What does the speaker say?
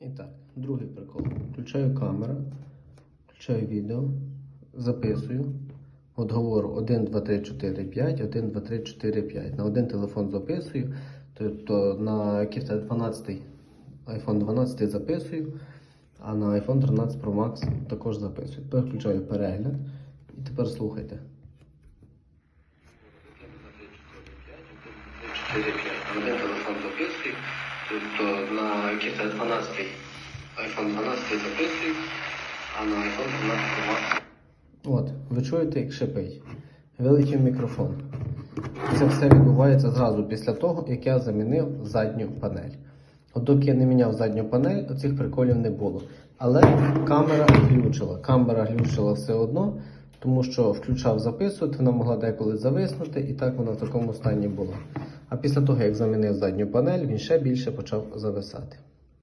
І так, другий прикол. Включаю камеру, включаю відео, записую. От говорю 1, 2, 3, 4, 5, 1, 2, 3, 4, 5. На один телефон записую, тобто на який 12 iPhone 12 записую, а на iPhone 13 Pro Max також записую. Тепер включаю перегляд і тепер слухайте. 4, 5. На один телефон записую, тобто на тебе 12 iPhone 12 записую, а на iPhone 13 Pro Max. От, ви чуєте, як шипить. Великий мікрофон. Це все відбувається зразу після того, як я замінив задню панель. От доки я не міняв задню панель, оцих приколів не було. Але камера глючила. Камера глючила все одно, тому що включав записувати, вона могла деколи зависнути, і так вона в такому стані була. А після того, як замінив задню панель, він ще більше почав зависати.